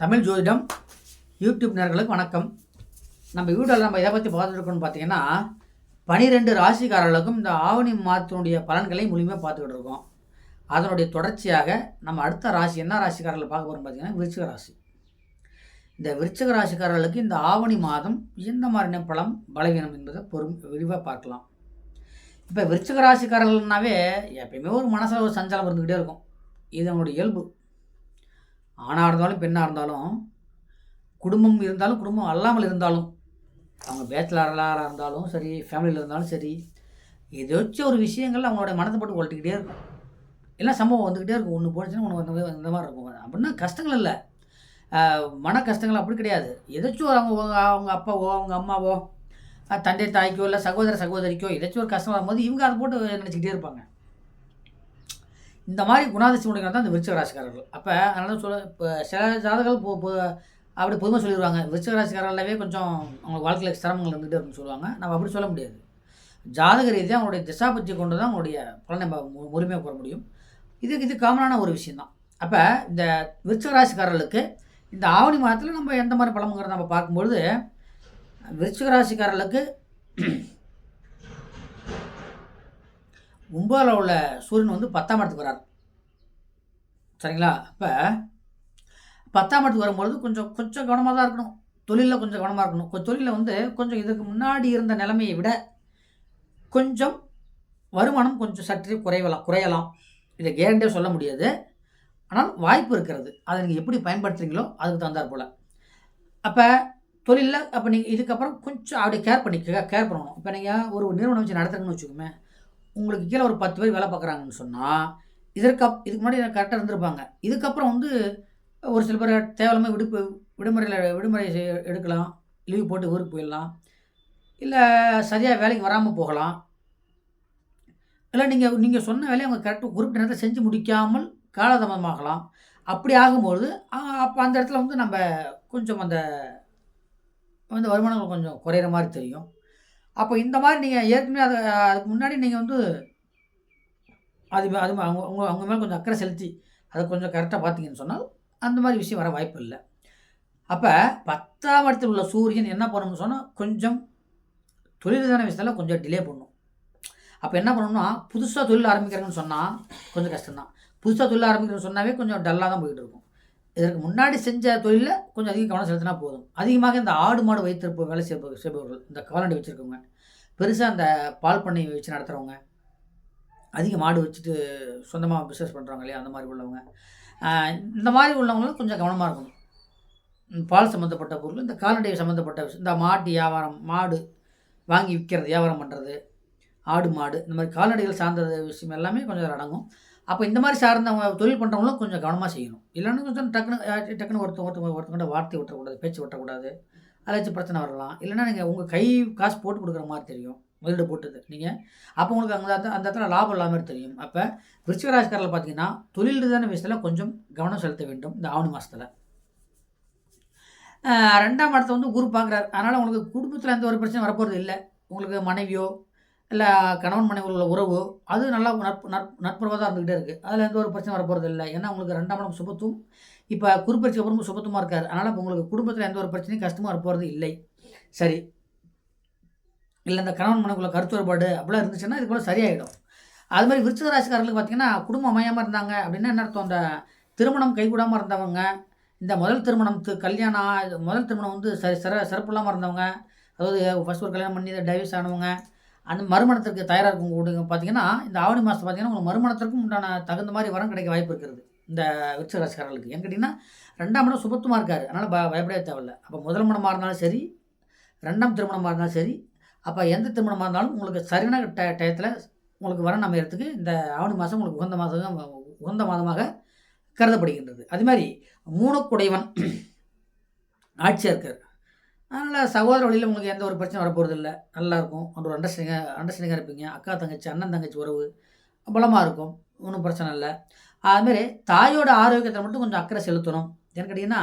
தமிழ் ஜோதிடம் யூடியூப் நேர்களுக்கு வணக்கம். நம்ம வீடியோவில் நம்ம எதை பற்றி பார்த்துருக்கோம்னு பார்த்தீங்கன்னா பனிரெண்டு ராசிக்காரர்களுக்கும் இந்த ஆவணி மாதத்தினுடைய பலன்களை முழுமையாக பார்த்துக்கிட்டு இருக்கோம். அதனுடைய தொடர்ச்சியாக நம்ம அடுத்த ராசி என்ன ராசிக்காரர்கள் பார்க்க போகிறோம் பார்த்தீங்கன்னா விருச்சிக ராசி. இந்த விருச்சிக ராசிக்காரர்களுக்கு இந்த ஆவணி மாதம் எந்த மாதிரியான பலம் பலவீனம் என்பதை பொறும் விரிவாக பார்க்கலாம். இப்போ விருச்சிக ராசிக்காரர்கள்னாவே எப்பயுமே ஒரு மனசில் ஒரு சஞ்சலம் இருந்துக்கிட்டே இருக்கும். இது அவங்களுடைய இயல்பு. ஆணாக இருந்தாலும் பெண்ணாக இருந்தாலும் குடும்பம் இருந்தாலும் குடும்பம் அல்லாமல் இருந்தாலும் அவங்க பேச்சுலராக இருந்தாலும் சரி ஃபேமிலியில் இருந்தாலும் சரி ஏதாச்சும் ஒரு விஷயங்கள் அவங்களோட மனதை போட்டு ஒழட்டிக்கிட்டே இருக்கும். எல்லாம் சம்பவம் வந்துக்கிட்டே இருக்கும். ஒன்று போச்சுன்னா ஒன்று வந்து இந்த மாதிரி இருக்கும். அப்படின்னா கஷ்டங்கள் இல்லை. மன கஷ்டங்கள் அப்படி கிடையாது. ஏதாச்சும் அவங்க அவங்க- அவங்க அப்பாவோ அவங்க அம்மாவோ தந்தை தாய்க்கோ இல்லை சகோதர சகோதரிக்கோ ஏதாச்சும் ஒரு கஷ்டம் வரும்போது இவங்க அதை போட்டு நினச்சிக்கிட்டே இருப்பாங்க. இந்த மாதிரி குணாதிசயம் உடையவங்க தான் இந்த விருச்சக ராசிக்காரர்கள். அப்போ அதனால சொல்ல இப்போ சில ஜாதகங்கள் போ அப்படி பொதுவாக சொல்லிடுவாங்க விருச்சக ராசிக்காரர்களவே கொஞ்சம் அவங்க வாழ்க்கையில் சிரமங்கள் இருந்துகிட்டே அப்படின்னு சொல்லுவாங்க. நம்ம அப்படி சொல்ல முடியாது. ஜாதக ரீதியாக அவங்களுடைய திசாபத்தியை கொண்டு தான் அவங்களுடைய பலனை நம்ம மு- முழுமையாக கூற முடியும். இது இது காமனான ஒரு விஷயந்தான் அப்போ இந்த விருச்சக ராசிக்காரர்களுக்கு இந்த ஆவணி மாதத்தில் நம்ம எந்த மாதிரி பழமுங்கிறத நம்ம பார்க்கும்பொழுது விருச்சிக ராசிக்காரர்களுக்கு ஒன்பதில் உள்ள சூரியன் வந்து பத்தாம் இடத்துக்கு வரார். சரிங்களா? அப்போ பத்தாம் இடத்துக்கு வரும்பொழுது கொஞ்சம் கொஞ்சம் கவனமாக தான் இருக்கணும். தொழிலில் கொஞ்சம் கவனமாக இருக்கணும். கொஞ்சம் தொழிலில் வந்து கொஞ்சம் இதுக்கு முன்னாடி இருந்த நிலைமையை விட கொஞ்சம் வருமானம் கொஞ்சம் சற்றே குறைவலாம் குறையலாம். இதை கேரண்டியாக சொல்ல முடியாது. ஆனால் வாய்ப்பு இருக்கிறது. அதை நீங்கள் எப்படி பயன்படுத்துறீங்களோ அதுக்கு தகுந்தாற் போல். அப்போ தொழிலில் அப்போ நீங்கள் இதுக்கப்புறம் கொஞ்சம் அப்படியே கேர் பண்ணி கேர் பண்ணணும். இப்போ நீங்கள் ஒரு நிறுவனம் வச்சு நடத்துறீங்கன்னு வச்சுக்கோமே உங்களுக்கு கீழே ஒரு பத்து பேர் வேலை பார்க்குறாங்கன்னு சொன்னால் இதற்கு அப் இதுக்கு முன்னாடி கரெக்டாக இருந்திருப்பாங்க. இதுக்கப்புறம் வந்து ஒரு சில பேர் தேவையில்லாமல் விடுப்பு விடுமுறையில் விடுமுறை எடுக்கலாம் லீவ் போட்டு ஊருக்கு போயிடலாம். இல்லை சரியாக வேலைக்கு வராமல் போகலாம். இல்லை நீங்கள் நீங்கள் சொன்ன வேலையை அவங்க கரெக்டாக குறிப்பிட்ட நேரத்தில் செஞ்சு முடிக்காமல் காலதாமதமாகலாம். அப்படி ஆகும்பொழுது அப்போ அந்த இடத்துல வந்து நம்ம கொஞ்சம் அந்த வந்து வருமானங்கள் கொஞ்சம் குறையிற மாதிரி தெரியும். அப்போ இந்த மாதிரி நீங்கள் ஏற்கனவே அதை அதுக்கு முன்னாடி நீங்கள் வந்து அது அது அவங்க அவங்க அவங்க மேலே கொஞ்சம் அக்கறை செலுத்தி அதை கொஞ்சம் கரெக்டாக பார்த்தீங்கன்னு சொன்னால் அந்த மாதிரி விஷயம் வர வாய்ப்பு இல்லை. அப்போ பத்தாம் இடத்தில் உள்ள சூரியன் என்ன பண்ணணும்னு சொன்னால் கொஞ்சம் தொழில்தான விஷயத்தில் கொஞ்சம் டிலே பண்ணும். அப்போ என்ன பண்ணணும்னா புதுசாக தொழில் ஆரம்பிக்கிறாங்கன்னு சொன்னால் கொஞ்சம் கஷ்டம்தான். புதுசாக தொழில் ஆரம்பிக்கிறேன்னு சொன்னாவே கொஞ்சம் டல்லாக தான் போயிட்டு இருக்கும். இதற்கு முன்னாடி செஞ்ச தொழிலில் கொஞ்சம் அதிக கவனம் செலுத்தினா போதும். அதிகமாக இந்த ஆடு மாடு வைத்திருப்ப வேலை செய்ப செய்பவர்கள் இந்த கால்நடை வச்சுருக்கவங்க பெருசாக அந்த பால் பண்ணை வச்சு நடத்துகிறவங்க அதிக மாடு வச்சுட்டு சொந்தமாக பிஸ்னஸ் பண்ணுறாங்க இல்லையா அந்த மாதிரி உள்ளவங்க இந்த மாதிரி உள்ளவங்களும் கொஞ்சம் கவனமாக இருக்கணும். பால் சம்மந்தப்பட்ட பொருள் இந்த கால்நடை சம்மந்தப்பட்ட விஷயம் இந்த மாட்டு வியாபாரம் மாடு வாங்கி விற்கிறது வியாபாரம் பண்ணுறது ஆடு மாடு இந்த மாதிரி கால்நடைகள் சார்ந்த விஷயம் எல்லாமே கொஞ்சம் அடங்கும். அப்போ இந்த மாதிரி சார்ந்தவங்க தொழில் பண்ணுறவங்களும் கொஞ்சம் கவனமாக செய்யணும். இல்லைன்னா கொஞ்சம் டக்குனு டக்குன்னு டக்குனு ஒருத்தவங்க ஒருத்தவங்க வார்த்தை விட்டுறக்கூடாது பேச்சு விட்டக்கூடாது அதாச்சும் பிரச்சனை வரலாம். இல்லைன்னா நீங்கள் உங்கள் கை காசு போட்டு கொடுக்குற மாதிரி தெரியும் முதலீடு போட்டது. நீங்கள் அப்போ உங்களுக்கு அங்கே அந்த அந்த இடத்துல லாபம் இல்லாமல் தெரியும். அப்போ விருச்சிகராஜ்காரில் பார்த்தீங்கன்னா தொழில் ரீதியான விஷயத்தில் கொஞ்சம் கவனம் செலுத்த வேண்டும் இந்த ஆவணி மாதத்தில் ரெண்டாம் இடத்த வந்து குரு பார்க்குறாரு அதனால் உங்களுக்கு குடும்பத்தில் எந்த ஒரு பிரச்சனையும் வரப்போகிறது இல்லை. உங்களுக்கு மனைவியோ இல்லை கணவன் மனைவி உள்ள உறவோ அது நல்லா நட்பு நட்பு நட்புறவாக தான் இருந்துகிட்டே இருக்குது அதில் எந்த ஒரு பிரச்சனை வரப்போகிறது இல்லை ஏன்னா உங்களுக்கு ரெண்டாம் இடம் சுபத்தும் இப்போ குறுப்பரிச்சு அப்புறமும் சுபத்துமாக இருக்கார். அதனால் இப்போ உங்களுக்கு குடும்பத்தில் எந்த ஒரு பிரச்சனையும் கஷ்டமாக வரப்போகிறது இல்லை. சரி. இல்லை இந்த கணவன் மனைவிக்குள்ள கருத்து வேறுபாடு அப்படிலாம் இருந்துச்சுன்னா இது கூட சரியாயிடும். அது மாதிரி விருச்சிக ராசிக்காரர்களுக்கு பார்த்தீங்கன்னா குடும்பம் அமையாமல் இருந்தாங்க அப்படின்னா என்ன அர்த்தம்? அந்த திருமணம் கைகூடாமல் இருந்தவங்க இந்த முதல் திருமணத்து கல்யாணம் முதல் திருமணம் வந்து சரி சிற சிறப்பு இல்லாமல் இருந்தவங்க அதாவது ஃபஸ்ட் ஒரு கல்யாணம் பண்ணி டைவர்ஸ் ஆனவங்க அந்த மறுமணத்திற்கு தயாராக இருக்கும் இருக்கவங்க பார்த்தீங்கன்னா இந்த ஆவணி மாதம் பார்த்தீங்கன்னா உங்களுக்கு மறுமணத்திற்கும் உண்டான தகுந்த மாதிரி வரம் கிடைக்க வாய்ப்பு இருக்கிறது இந்த விருச்சிக ராசிக்காரர்களுக்கு ஏன்னு கேட்டிங்கன்னா ரெண்டாம் இடம் சுபத்துமாக இருக்கார். அதனால் ப பயப்படவே தேவையில்ல. அப்போ முதல் மணமாக இருந்தாலும் சரி ரெண்டாம் திருமணமாக இருந்தாலும் சரி அப்போ எந்த திருமணமாக இருந்தாலும் உங்களுக்கு சரியான ட டயத்தில் உங்களுக்கு வரம் அமையறதுக்கு இந்த ஆவணி மாதம் உங்களுக்கு உகந்த மாதம் உகந்த மாதமாக கருதப்படுகின்றது. அது மாதிரி மூணுக்குடையவன் ஆட்சியாக இருக்கார். அதனால் சகோதர வழியில் உங்களுக்கு எந்த ஒரு பிரச்சனையும் வரப்போகிறது இல்லை நல்லாயிருக்கும் ஒரு அண்டர்ஸ்டாண்டிங்காக அண்டர்ஸ்டாண்டிங்காக இருப்பீங்க. அக்கா தங்கச்சி அண்ணன் தங்கச்சி உறவு பலமாக இருக்கும். ஒன்றும் பிரச்சனை இல்லை. அதுமாரி தாயோட ஆரோக்கியத்தை மட்டும் கொஞ்சம் அக்கறை செலுத்தணும். ஏன்னு கேட்டிங்கன்னா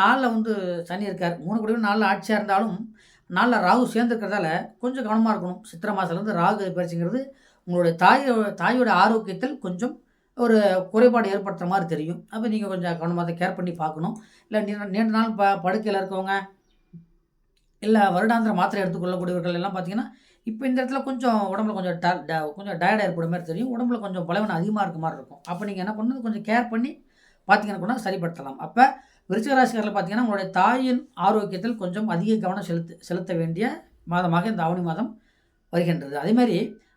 நாளில் வந்து சனி இருக்கார். மூணு குடியும் நாளில் ஆட்சியாக இருந்தாலும் நாளில் ராகு சேர்ந்துருக்கிறதால கொஞ்சம் கவனமாக இருக்கணும். சித்திரை மாதத்துலேருந்து ராகு பயிற்சிங்கிறது உங்களுடைய தாயோ தாயோட ஆரோக்கியத்தில் கொஞ்சம் ஒரு குறைபாடு ஏற்படுத்துகிற மாதிரி தெரியும். அப்போ நீங்கள் கொஞ்சம் கவனமாக அதை கேர் பண்ணி பார்க்கணும். இல்லை நீண்ட நாள் ப படுக்கையில் இருக்கவங்க இல்லை வருடாந்திர மாத்திரை எடுத்துக்கொள்ளக்கூடியவர்கள் எல்லாம் பார்த்தீங்கன்னா இப்போ இந்த இடத்துல கொஞ்சம் உடம்புல கொஞ்சம் ட ட- கொஞ்சம் டயர்டாக ஏற்படும் மாதிரி தெரியும். உடம்புல கொஞ்சம் பலவீனம் அதிகமாக இருக்க மாதிரி இருக்கும். அப்போ நீங்கள் என்ன பண்ணுறது கொஞ்சம் கேர் பண்ணி பார்த்தீங்கன்னா கூட சரிப்படுத்தலாம். அப்போ விருச்சிகராசிக்காரில் பார்த்தீங்கன்னா உங்களுடைய தாயின் ஆரோக்கியத்தில் கொஞ்சம் அதிக கவனம் செலுத்த செலுத்த வேண்டிய மாதமாக இந்த ஆவணி மாதம் வருகின்றது. அதேமாதிரி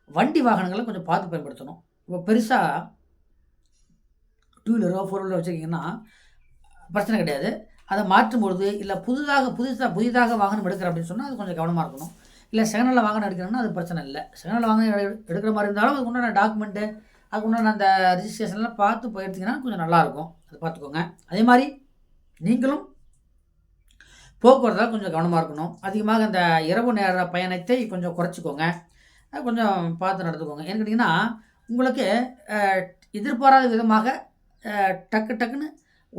வண்டி வாகனங்களை கொஞ்சம் பார்த்து பயன்படுத்தணும். இப்போ பெருசாக டூ வீலரோ ஃபோர் வீலரோ வச்சுருக்கீங்கன்னா பிரச்சனை கிடையாது. அதை மாற்றும் பொழுது இல்லை புதுதாக புதுசாக புதிதாக வாகனம் எடுக்கிற அப்படின்னு சொன்னால் அது கொஞ்சம் கவனமாக இருக்கணும். இல்லை செகண்டில் வாகனம் எடுக்கிறோம்னா அது பிரச்சனை இல்லை. செகண்டில் வாகனம் எடுக்கிற மாதிரி இருந்தாலும் அதுக்கு உண்டான டாக்குமெண்ட்டு அதுக்கு உண்டான அந்த ரிஜிஸ்ட்ரேஷன்லாம் பார்த்து போயிருந்தீங்கன்னா கொஞ்சம் நல்லாயிருக்கும் அதை பார்த்துக்கோங்க. அதே மாதிரி நீங்களும் போக்குவரத்தில் கொஞ்சம் கவனமாக இருக்கணும். அதிகமாக அந்த இரவு நேர பயணத்தை கொஞ்சம் குறைச்சிக்கோங்க. கொஞ்சம் பார்த்து நடந்துக்கோங்க. ஏன்னு கேட்டிங்கன்னா உங்களுக்கு எதிர்பாராத விதமாக டக்கு டக்குன்னு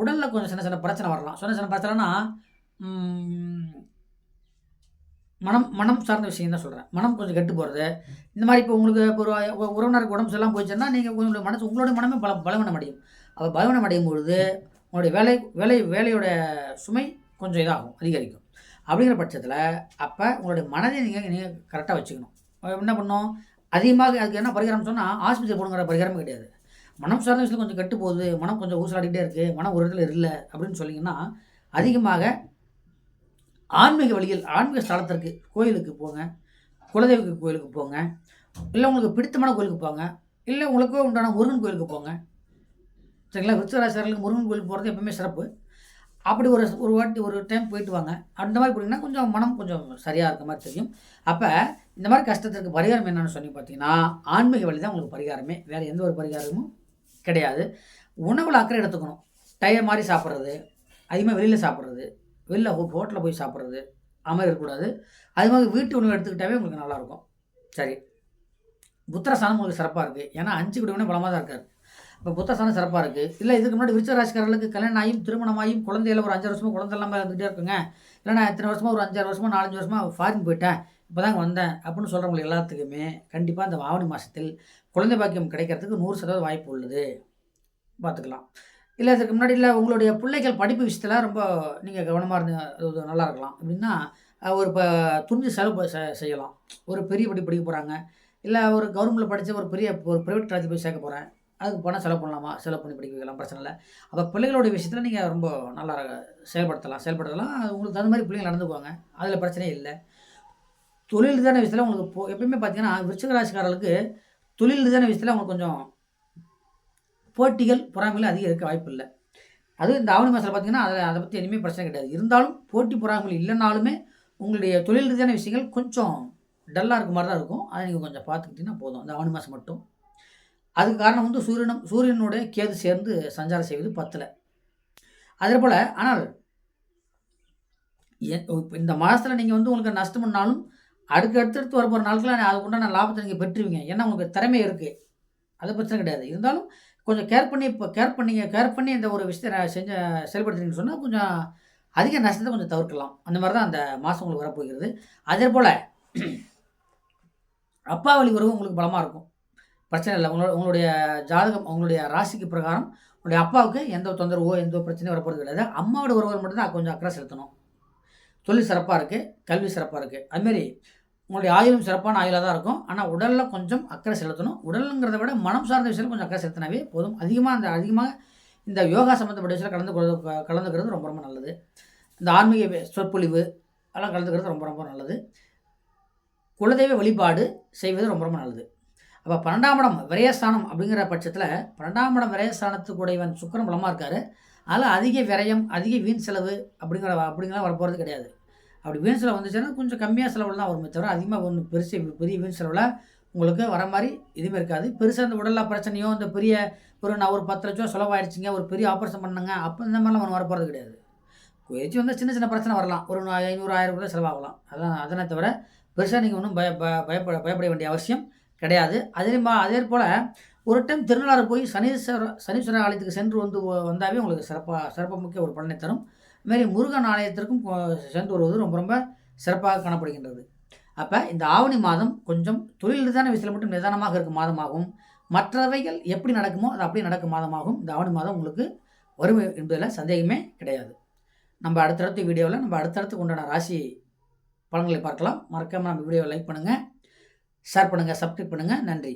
உடலில் கொஞ்சம் சின்ன சின்ன பிரச்சனை வரலாம். சின்ன சின்ன பிரச்சனைனா மனம் மனம் சார்ந்த விஷயம் தான் சொல்கிறேன் மனம் கொஞ்சம் கெட்டு போகிறது இந்த மாதிரி இப்போ உங்களுக்கு இப்போ ஒரு உறவினருக்கு உடம்பு சரியில்லாம போயிடுச்சுன்னா நீங்கள் உங்களுடைய மனசு உங்களுடைய மனமே பல பலவீனம் அடையும். அப்போ பலவீனம் அடையும் பொழுது உங்களுடைய வேலை வேலை வேலையோட சுமை கொஞ்சம் இதாகும் அதிகரிக்கும். அப்படிங்கிற பட்சத்தில் அப்போ உங்களுடைய மனதை நீங்கள் நீங்கள் கரெக்டாக வச்சுக்கணும். என்ன பண்ணணும் அதிகமாக அதுக்கு என்ன பரிகாரம் சொன்னால் ஆஸ்பத்திரி போகணுங்கிற பரிகாரமே கிடையாது. மனம் சார்ந்த விஷயத்தில் கொஞ்சம் கெட்டு போகுது மனம் கொஞ்சம் ஊசலாடிக்கிட்டே இருக்குது மனம் ஒரு இடத்துல இல்லை அப்படின்னு சொன்னீங்கன்னா அதிகமாக ஆன்மீக வழியில் ஆன்மீக ஸ்தலத்திற்கு கோயிலுக்கு போங்க. குலதெய்வ கோயிலுக்கு போங்க. இல்லை உங்களுக்கு பிடித்தமான கோயிலுக்கு போங்க. இல்லை உங்களுக்கு உண்டான முருகன் கோயிலுக்கு போங்க. சரிங்களா? விருச்சராசிரியர்களுக்கு முருகன் கோயிலுக்கு போகிறது எப்பவுமே சிறப்பு. அப்படி ஒரு ஒரு வாட்டி ஒரு டைம் போயிட்டு வாங்க. அந்த மாதிரி போனீங்கன்னா கொஞ்சம் மனம் கொஞ்சம் சரியாக இருக்க மாதிரி தெரியும். அப்போ இந்த மாதிரி கஷ்டத்திற்கு பரிகாரம் என்னென்னு சொல்லி பார்த்தீங்கன்னா ஆன்மீக வழி தான் உங்களுக்கு பரிகாரமே. வேறு எந்த ஒரு பரிகாரமும் கிடையாது. உணவில் அக்கறை எடுத்துக்கணும். டயர் மாதிரி சாப்பிட்றது அதிகமாக வெளியில் சாப்பிட்றது வெளில ஹோட்டலில் போய் சாப்பிட்றது அது இருக்கக்கூடாது. அது மாதிரி வீட்டு உணவு எடுத்துக்கிட்டாவே உங்களுக்கு நல்லாயிருக்கும். சரி. புத்திரஸ்தானம் உங்களுக்கு சிறப்பாக இருக்குது ஏன்னா அஞ்சு குடிவனே பலமாக தான் இருக்கார். இப்போ சாணம் சிறப்பாக இருக்குது இல்லை இதுக்கு முன்னாடி விருச்ச ராசிக்காரர்களுக்கு கல்யாணம் ஆகியும் திருமணமாகியும் குழந்தையில ஒரு அஞ்சாறு வருஷமாக குழந்தை இல்லாமல் இருந்துகிட்டே இருக்குங்க. இல்லை நான் இத்தனை வருஷமாக ஒரு அஞ்சாறு வருஷமாக நாலஞ்சு வருஷமாக ஃபாரின் போயிட்டேன். இப்போ தாங்க வந்தேன். அப்படின்னு சொல்கிறவங்களுக்கு எல்லாத்துக்குமே கண்டிப்பாக இந்த ஆவணி மாதத்தில் குழந்தை பாக்கியம் கிடைக்கிறதுக்கு நூறு சதவீதம் வாய்ப்பு உள்ளது. பார்த்துக்கலாம். இல்லை இதுக்கு முன்னாடி இல்லை உங்களுடைய பிள்ளைகள் படிப்பு விஷயத்தில் ரொம்ப நீங்கள் கவனமாக இருந்து நல்லா இருக்கலாம். அப்படின்னா ஒரு இப்போ துணிஞ்சு செலவு செ- செய்யலாம். ஒரு பெரிய படி படிக்க போகிறாங்க இல்லை ஒரு கவர்மெண்ட்டில் படித்த ஒரு பெரிய ஒரு ப்ரைவேட் காலேஜ் போய் சேர்க்க போகிறேன் அதுக்கு பணம் செலவு பண்ணலாமா? செலவு பண்ணி படிக்க வைக்கலாம் பிரச்சனை இல்லை. அப்போ பிள்ளைகளுடைய விஷயத்தில் நீங்கள் ரொம்ப நல்லா செயல்படுத்தலாம். செயல்படுத்தலாம். உங்களுக்கு தகுந்த மாதிரி பிள்ளைங்க நடந்துக்குவாங்க. அதில் பிரச்சனையே இல்லை. தொழில் ரீதியான விஷயத்தில் உங்களுக்கு போ எப்பயுமே பார்த்தீங்கன்னா விருச்சிக ராசிக்காரர்களுக்கு தொழில் ரீதியான விஷயத்தில் அவங்களுக்கு கொஞ்சம் போட்டிகள் பொறாமைகள் அதிகம் இருக்க வாய்ப்பு இல்லை. அதுவும் இந்த ஆவணி மாதத்தில் பார்த்தீங்கன்னா அதில் அதை பற்றி இனிமேல் பிரச்சனை கிடையாது. இருந்தாலும் போட்டி பொறாமைகள் இல்லைனாலுமே உங்களுடைய தொழில் ரீதியான விஷயங்கள் கொஞ்சம் டல்லாக இருக்க மாதிரி தான் இருக்கும். அதை நீங்கள் கொஞ்சம் பார்த்துக்கிட்டிங்கன்னா போதும். இந்த ஆவணி மாதம் மட்டும். அதுக்கு காரணம் வந்து சூரியனும் சூரியனுடைய கேது சேர்ந்து சஞ்சாரம் செய்வது பத்தில். அதே போல் ஆனால் இந்த மாதத்தில் நீங்கள் வந்து உங்களுக்கு நஷ்டம் பண்ணாலும் அடுத்து அடுத்தடுத்து வரப்போகிற நாட்களில் அதுக்கு உண்டான லாபத்தை நீங்கள் பெற்றுவீங்க. ஏன்னா உங்களுக்கு திறமை இருக்குது அது பிரச்சனை கிடையாது. இருந்தாலும் கொஞ்சம் கேர் பண்ணி இப்போ கேர் பண்ணி கேர் பண்ணி இந்த ஒரு விஷயத்தை செஞ்ச செயல்படுத்துறீங்கன்னு சொன்னால் கொஞ்சம் அதிக நஷ்டத்தை கொஞ்சம் தவிர்க்கலாம். அந்த மாதிரி தான் அந்த மாதம் உங்களுக்கு வரப்போகிறது. அதே போல் அப்பா வழி உறவு உங்களுக்கு பலமாக இருக்கும். பிரச்சனை இல்லை. உங்களோட உங்களுடைய ஜாதகம் உங்களுடைய ராசிக்கு பிரகாரம் உங்களுடைய அப்பாவுக்கு எந்த தொந்தரவோ எந்த பிரச்சனையும் வரப்போகிறது கிடையாது. அம்மாவோட உறவுகள் மட்டும்தான் கொஞ்சம் அக்கறை செலுத்தணும். தொழில் சிறப்பாக இருக்குது கல்வி சிறப்பாக இருக்குது அதுமாரி உங்களுடைய ஆயுளும் சிறப்பான ஆயுளாக தான் இருக்கும். ஆனால் உடலில் கொஞ்சம் அக்கறை செலுத்தணும். உடலுங்கிறத விட மனம் சார்ந்த விஷயத்தில் கொஞ்சம் அக்கறை செலுத்தினாவே போதும். அதிகமாக அந்த அதிகமாக இந்த யோகா சம்மந்தப்பட்ட விஷயத்தில் கலந்து கொள்வது- கலந்துக்கிறது ரொம்ப ரொம்ப நல்லது. இந்த ஆன்மீக வே- சொற்பொழிவு அதெல்லாம் கலந்துக்கிறது ரொம்ப ரொம்ப நல்லது. குலதெய்வ வழிபாடு செய்வது ரொம்ப ரொம்ப நல்லது. அப்போ பன்னெண்டாம் இடம் விரயஸ்தானம் அப்படிங்கிற பட்சத்தில் பன்னெண்டாம் இடம் விரயஸ்தானத்துக்கு உடையவன் பலமாக இருக்கார். அதில் அதிக விரயம் அதிக வீண் செலவு அப்படிங்கிற அப்படிங்கலாம் வரப்போகிறது கிடையாது. அப்படி வீண் செலவு வந்துச்சுன்னா கொஞ்சம் கம்மியாக செலவில் தான் வருமே தவிர அதிகமாக ஒன்று பெருசு பெரிய வீண் செலவில் உங்களுக்கு வர மாதிரி எதுவுமே இருக்காது. பெருசாக இந்த உடல்ல பிரச்சனையோ இந்த பெரிய ஒரு நான் ஒரு பத்து லட்சம் செலவாயிடுச்சிங்க ஒரு பெரிய ஆப்ரேஷன் பண்ணுங்க அப்போ இந்த மாதிரிலாம் ஒன்று வரப்போகிறது கிடையாது. குறைச்சி வந்து சின்ன சின்ன பிரச்சனை வரலாம். ஒரு ஐநூறு ஆயிரம் ரூபாய் செலவாகலாம். அதான் அதனை தவிர பெருசாக நீங்கள் ஒன்றும் பய பயப்பட பயப்பட வேண்டிய அவசியம் கிடையாது. அதே மா அதே போல் ஒரு டைம் திருநள்ளாறு போய் சனீஸ்வர சனீஸ்வரர் ஆலயத்துக்கு சென்று வந்து வந்தாவே உங்களுக்கு சிறப்பாக சிறப்பு மிக்க ஒரு பலனை தரும். இதுமாரி முருகன் ஆலயத்திற்கும் சென்று வருவது ரொம்ப ரொம்ப சிறப்பாக காணப்படுகின்றது. அப்போ இந்த ஆவணி மாதம் கொஞ்சம் தொழில் ரீதியான விஷயத்தில் மட்டும் நிதானமாக இருக்கும் மாதமாகும். மற்றவைகள் எப்படி நடக்குமோ அது அப்படியே நடக்கும் மாதமாகும். இந்த ஆவணி மாதம் உங்களுக்கு வரும் என்பதில் சந்தேகமே கிடையாது. நம்ம அடுத்தடுத்த வீடியோவில் நம்ம அடுத்தடுத்து உண்டான ராசி பலன்களை பார்க்கலாம். மறக்காமல் நம்ம வீடியோவை லைக் பண்ணுங்கள் ஷேர் பண்ணுங்கள் சப்ஸ்கிரைப் பண்ணுங்கள் நன்றி.